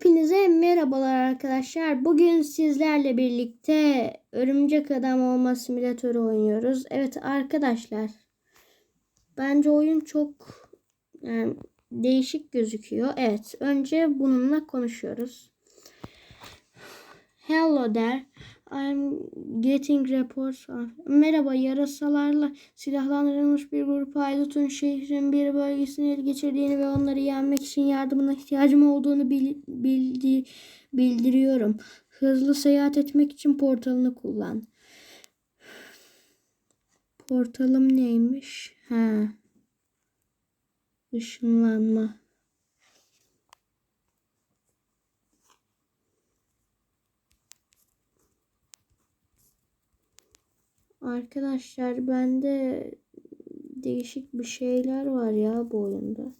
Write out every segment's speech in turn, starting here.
Hepinize merhabalar arkadaşlar. Bugün sizlerle birlikte Örümcek Adam olma simülatörü oynuyoruz. Evet arkadaşlar. Bence oyun çok yani, değişik gözüküyor. Evet önce bununla konuşuyoruz. Hello there. I'm getting reports. Merhaba yarasalarla silahlandırılmış bir grup haydutun şehrin bir bölgesini ele geçirdiğini ve onları yenmek için yardımına ihtiyacım olduğunu bil, bildi, bildiriyorum. Hızlı seyahat etmek için portalını kullan. Portalım neymiş? Ha. Işınlanma. Arkadaşlar bende değişik bir şeyler var ya bu oyunda.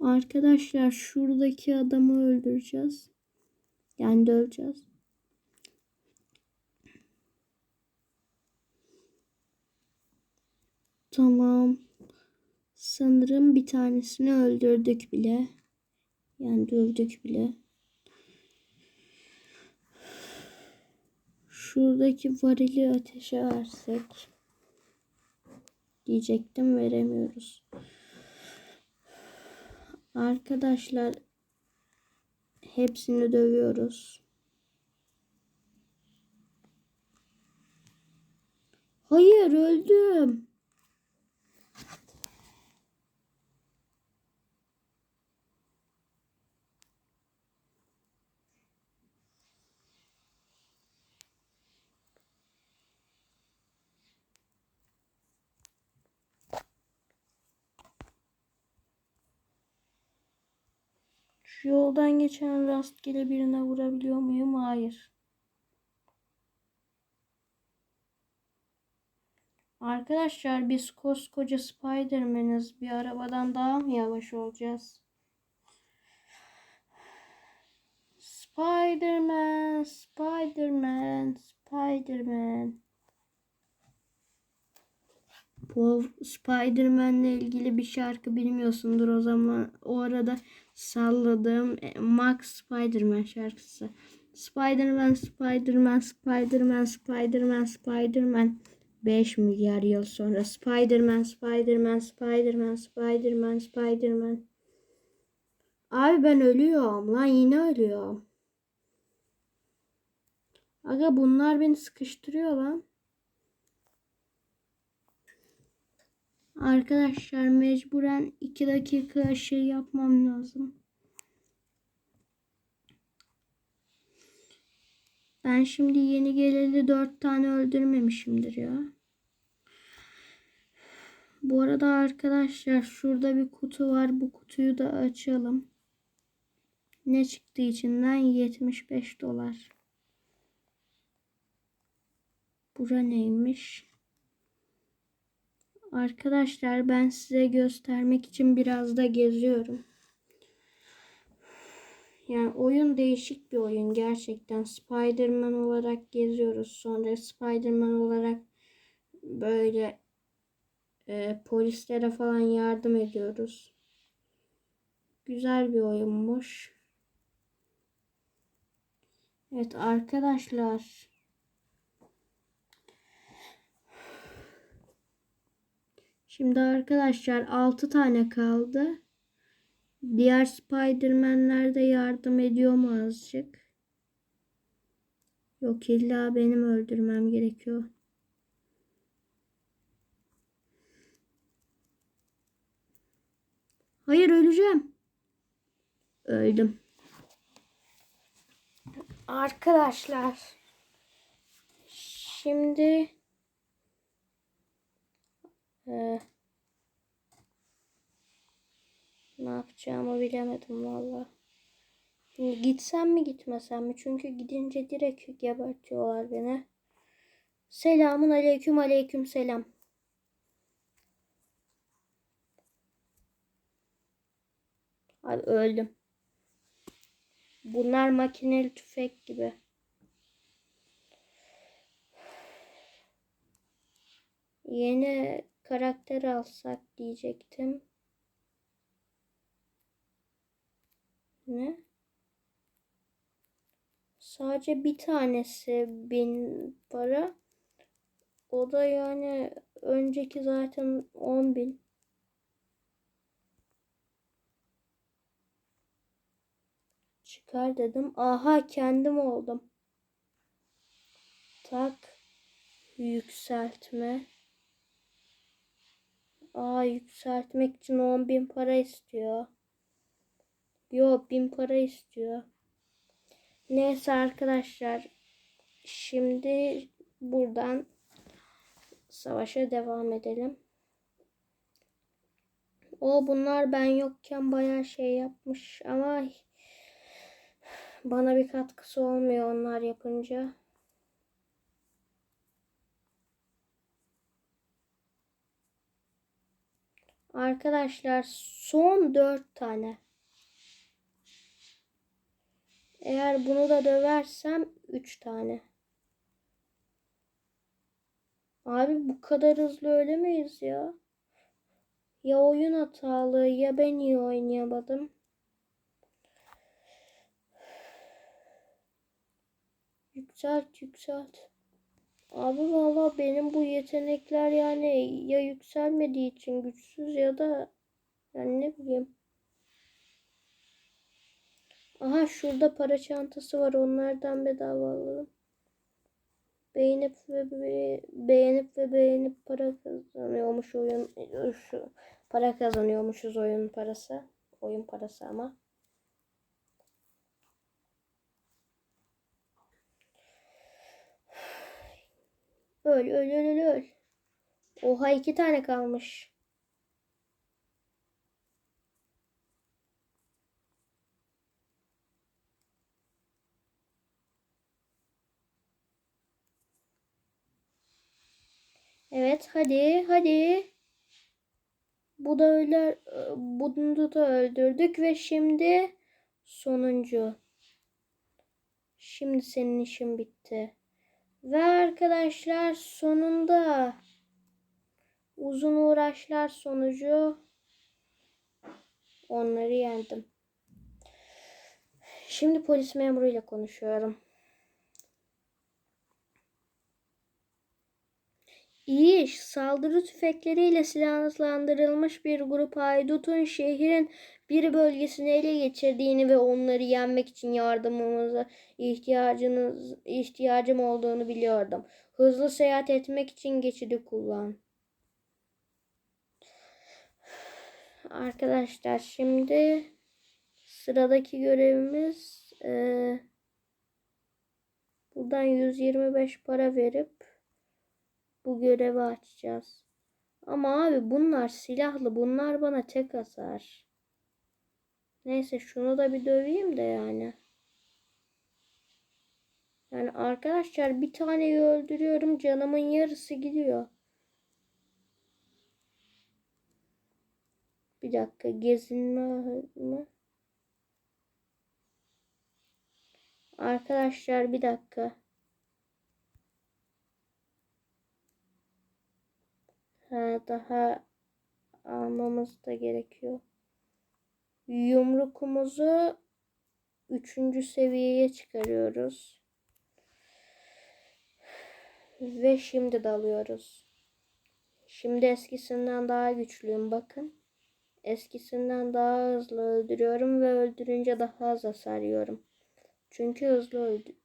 Arkadaşlar şuradaki adamı öldüreceğiz. Yani döveceğiz. Tamam. Sanırım bir tanesini öldürdük bile. Yani dövdük bile. Şuradaki varili ateşe versek. Diyecektim veremiyoruz. Arkadaşlar hepsini dövüyoruz. Hayır öldüm. Şu yoldan geçen rastgele birine vurabiliyor muyum? Hayır. Arkadaşlar biz koskoca Spiderman'iz. Bir arabadan daha mı yavaş olacağız? Spiderman, Spiderman, Spiderman. Bu Spiderman'le ilgili bir şarkı bilmiyorsundur o zaman. O arada salladığım e, Max Spiderman şarkısı. Spiderman, Spiderman, Spiderman, Spiderman, Spiderman. 5 milyar yıl sonra Spiderman, Spiderman, Spiderman, Spiderman, Spiderman. Abi ben ölüyorum lan yine ölüyorum. Aga bunlar beni sıkıştırıyor lan. Arkadaşlar mecburen 2 dakika şey yapmam lazım. Ben şimdi yeni geleli 4 tane öldürmemişimdir ya. Bu arada arkadaşlar şurada bir kutu var. Bu kutuyu da açalım. Ne çıktı içinden? 75 dolar. Bura neymiş? Arkadaşlar ben size göstermek için biraz da geziyorum. Yani oyun değişik bir oyun gerçekten. Spider-Man olarak geziyoruz. Sonra Spider-Man olarak böyle e, polislere falan yardım ediyoruz. Güzel bir oyunmuş. Evet arkadaşlar. Şimdi arkadaşlar 6 tane kaldı. Diğer Spiderman'ler de yardım ediyor mu azıcık? Yok illa benim öldürmem gerekiyor. Hayır öleceğim. Öldüm. Arkadaşlar. Şimdi ee, ne yapacağımı bilemedim valla. Gitsem mi gitmesem mi? Çünkü gidince direkt gebertiyorlar beni. Selamun aleyküm aleyküm selam. Abi öldüm. Bunlar makineli tüfek gibi. Yeni karakter alsak diyecektim. Ne? Sadece bir tanesi bin para. O da yani önceki zaten 10 bin. Çıkar dedim. Aha kendim oldum. Tak. Yükseltme. Aa yükseltmek için 10 bin para istiyor. Yok bin para istiyor. Neyse arkadaşlar. Şimdi buradan savaşa devam edelim. O bunlar ben yokken bayağı şey yapmış ama bana bir katkısı olmuyor onlar yapınca. Arkadaşlar son dört tane. Eğer bunu da döversem üç tane. Abi bu kadar hızlı ölemeyiz ya. Ya oyun hatalı ya ben iyi oynayamadım. Yükselt yükselt. Abi valla benim bu yetenekler yani ya yükselmediği için güçsüz ya da yani ne bileyim. Aha şurada para çantası var onlardan bedava alalım. Beğenip ve be beğenip ve beğenip para kazanıyormuş oyun şu para kazanıyormuşuz oyun parası. Oyun parası ama. Öl öl öl öl öl. Oha iki tane kalmış. Evet hadi hadi. Bu da öyle bunu da öldürdük ve şimdi sonuncu. Şimdi senin işin bitti. Ve arkadaşlar sonunda uzun uğraşlar sonucu onları yendim. Şimdi polis memuruyla konuşuyorum. İyi iş. Saldırı tüfekleriyle silahlandırılmış bir grup haydutun şehrin bir bölgesini ele geçirdiğini ve onları yenmek için yardımımıza ihtiyacınız ihtiyacım olduğunu biliyordum. Hızlı seyahat etmek için geçidi kullan. Arkadaşlar şimdi sıradaki görevimiz e, buradan 125 para verip bu görevi açacağız. Ama abi bunlar silahlı. Bunlar bana tek hasar. Neyse şunu da bir döveyim de yani. Yani arkadaşlar bir taneyi öldürüyorum. Canımın yarısı gidiyor. Bir dakika gezinme mi? Arkadaşlar bir dakika. daha almamız da gerekiyor. Yumrukumuzu üçüncü seviyeye çıkarıyoruz. Ve şimdi dalıyoruz. Şimdi eskisinden daha güçlüyüm bakın. Eskisinden daha hızlı öldürüyorum ve öldürünce daha az hasar yiyorum. Çünkü hızlı öldü.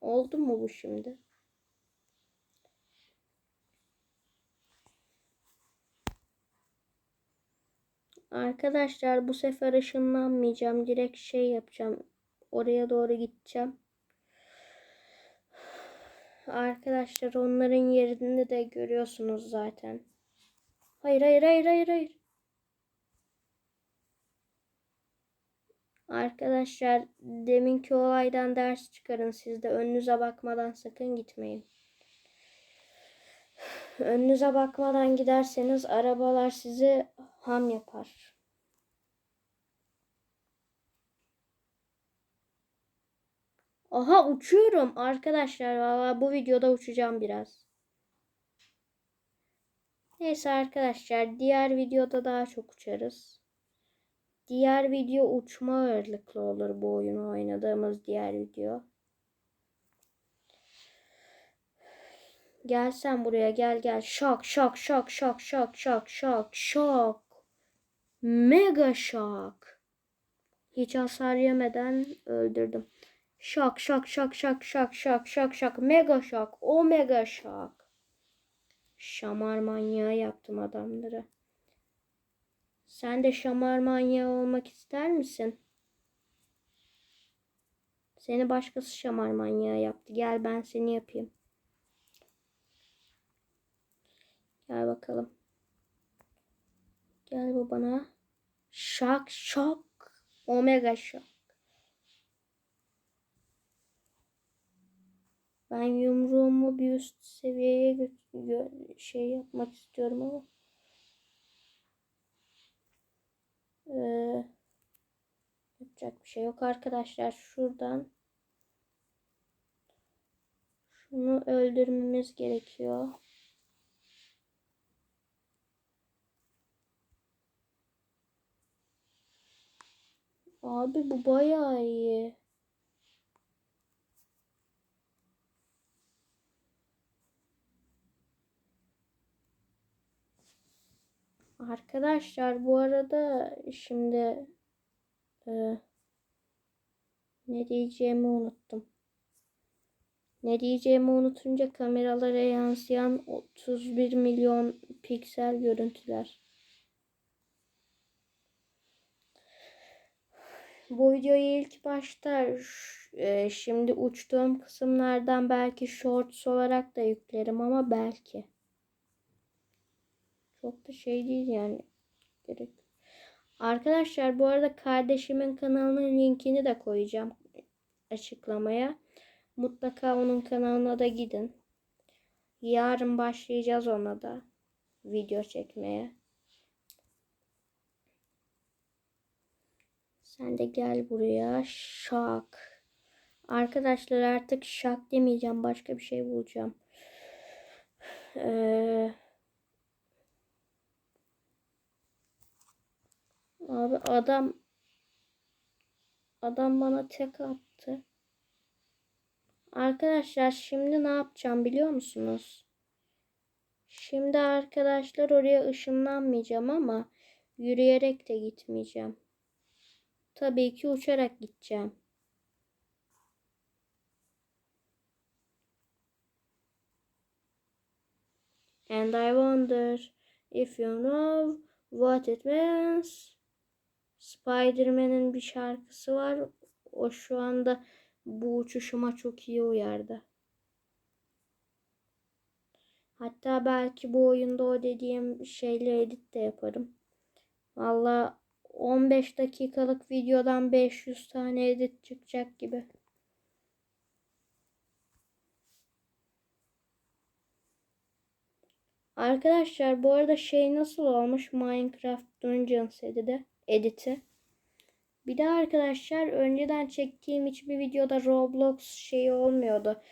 Oldu mu bu şimdi? Arkadaşlar bu sefer ışınlanmayacağım. Direkt şey yapacağım. Oraya doğru gideceğim. Arkadaşlar onların yerini de görüyorsunuz zaten. Hayır hayır hayır hayır hayır. Arkadaşlar deminki olaydan ders çıkarın siz de önünüze bakmadan sakın gitmeyin. Önünüze bakmadan giderseniz arabalar sizi ham yapar. Aha uçuyorum arkadaşlar. Valla bu videoda uçacağım biraz. Neyse arkadaşlar diğer videoda daha çok uçarız. Diğer video uçma ağırlıklı olur bu oyunu oynadığımız diğer video. Gel sen buraya gel gel. Şok şok şok şok şok şok şok şok. Mega şok. Hiç hasar yemeden öldürdüm. Şok şok şok şok şok şok şok şok. Mega şok. Omega şok. Şamar manyağı yaptım adamları. Sen de şamar manyağı olmak ister misin? Seni başkası şamar manyağı yaptı. Gel ben seni yapayım. Gel bakalım. Gel bu bana. Şak şok. Omega şok. Ben yumruğumu bir üst seviyeye şey yapmak istiyorum ama. Ee, yapacak bir şey yok arkadaşlar. Şuradan şunu öldürmemiz gerekiyor. Abi bu bayağı iyi. Arkadaşlar bu arada şimdi e, ne diyeceğimi unuttum. Ne diyeceğimi unutunca kameralara yansıyan 31 milyon piksel görüntüler. Bu videoyu ilk başta e, şimdi uçtuğum kısımlardan belki shorts olarak da yüklerim ama belki. Çok da şey değil yani. Gerek. Arkadaşlar bu arada kardeşimin kanalının linkini de koyacağım açıklamaya. Mutlaka onun kanalına da gidin. Yarın başlayacağız ona da video çekmeye. Sen de gel buraya. Şak. Arkadaşlar artık şak demeyeceğim. Başka bir şey bulacağım. Eee Abi adam adam bana tek attı. Arkadaşlar şimdi ne yapacağım biliyor musunuz? Şimdi arkadaşlar oraya ışınlanmayacağım ama yürüyerek de gitmeyeceğim. Tabii ki uçarak gideceğim. And I wonder if you know what it means. Spider-Man'in bir şarkısı var. O şu anda bu uçuşuma çok iyi uyardı. Hatta belki bu oyunda o dediğim şeyle edit de yaparım. Valla 15 dakikalık videodan 500 tane edit çıkacak gibi. Arkadaşlar bu arada şey nasıl olmuş Minecraft Dungeons editi. editi. Bir de arkadaşlar önceden çektiğim hiçbir videoda Roblox şeyi olmuyordu.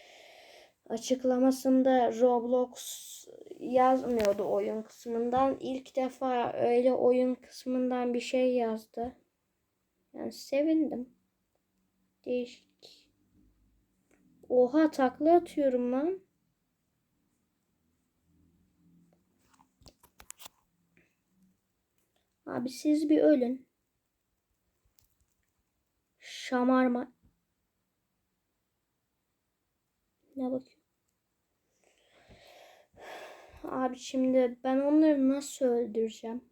Açıklamasında Roblox yazmıyordu oyun kısmından. İlk defa öyle oyun kısmından bir şey yazdı. Yani sevindim. Değişik. Oha takla atıyorum lan. Abi siz bir ölün. Şamarma. Ne bakıyorum? Abi şimdi ben onları nasıl öldüreceğim?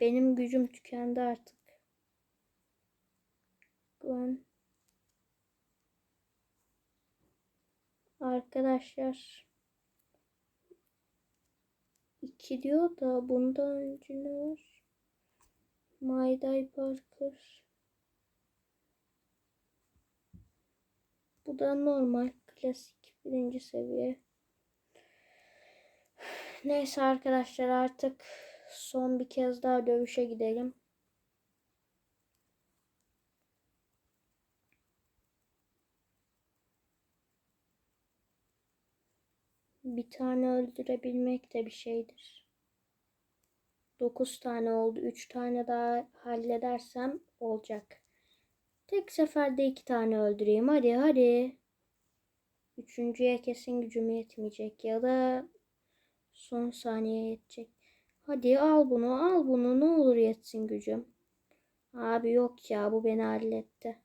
Benim gücüm tükendi artık. Ben Arkadaşlar 2 diyor da bundan önce ne var? My Day Parker Bu da normal klasik birinci seviye. Neyse arkadaşlar artık son bir kez daha dövüşe gidelim. Bir tane öldürebilmek de bir şeydir. 9 tane oldu. 3 tane daha halledersem olacak. Tek seferde 2 tane öldüreyim. Hadi hadi. Üçüncüye kesin gücüm yetmeyecek ya da son saniye yetecek. Hadi al bunu al bunu ne olur yetsin gücüm. Abi yok ya bu beni halletti.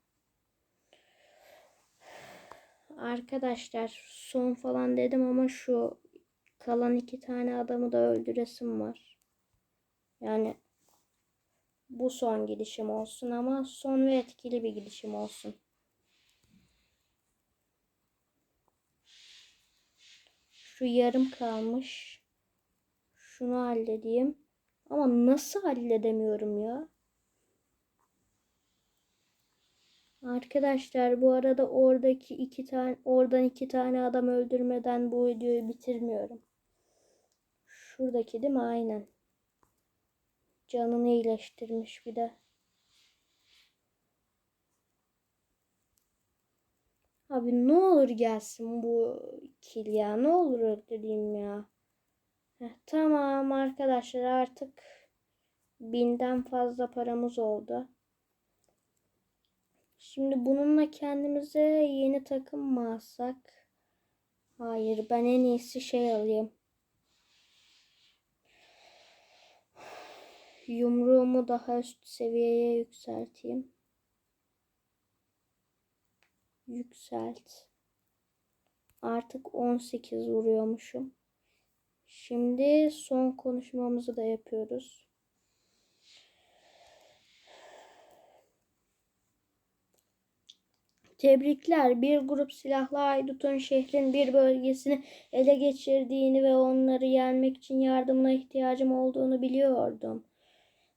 Arkadaşlar son falan dedim ama şu kalan iki tane adamı da öldüresim var. Yani bu son gidişim olsun ama son ve etkili bir gidişim olsun. Şu yarım kalmış. Şunu halledeyim. Ama nasıl halledemiyorum ya? Arkadaşlar bu arada oradaki iki tane oradan iki tane adam öldürmeden bu videoyu bitirmiyorum. Şuradaki değil mi? Aynen. Canını iyileştirmiş bir de. Abi ne olur gelsin bu kill ya. Ne olur öldüreyim ya. Tamam arkadaşlar artık binden fazla paramız oldu. Şimdi bununla kendimize yeni takım mı alsak? Hayır ben en iyisi şey alayım. Yumruğumu daha üst seviyeye yükselteyim. Yükselt. Artık 18 vuruyormuşum. Şimdi son konuşmamızı da yapıyoruz. Tebrikler. Bir grup silahlı haydutun şehrin bir bölgesini ele geçirdiğini ve onları yenmek için yardımına ihtiyacım olduğunu biliyordum.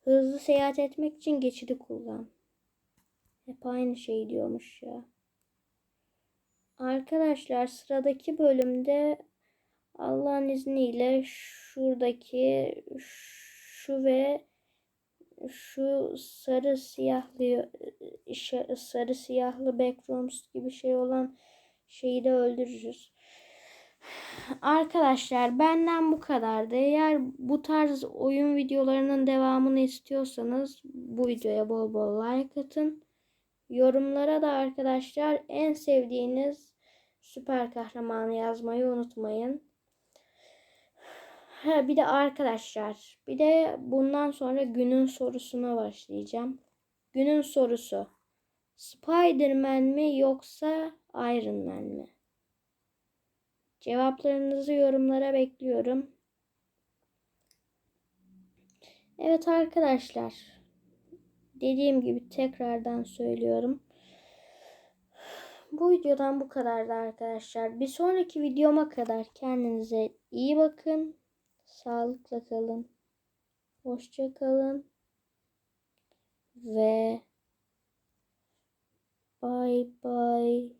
Hızlı seyahat etmek için geçidi kullan. Hep aynı şey diyormuş ya. Arkadaşlar sıradaki bölümde Allah'ın izniyle şuradaki şu ve şu sarı siyahlı sarı siyahlı backrooms gibi şey olan şeyi de öldürürüz. Arkadaşlar benden bu kadardı. Eğer bu tarz oyun videolarının devamını istiyorsanız bu videoya bol bol like atın. Yorumlara da arkadaşlar en sevdiğiniz süper kahramanı yazmayı unutmayın. Ha, bir de arkadaşlar bir de bundan sonra günün sorusuna başlayacağım. Günün sorusu. Spider-Man mi yoksa Iron Man mi? Cevaplarınızı yorumlara bekliyorum. Evet arkadaşlar. Dediğim gibi tekrardan söylüyorum. Bu videodan bu kadardı arkadaşlar. Bir sonraki videoma kadar kendinize iyi bakın. Sağlıkla kalın. Hoşça kalın. Ve bye bye.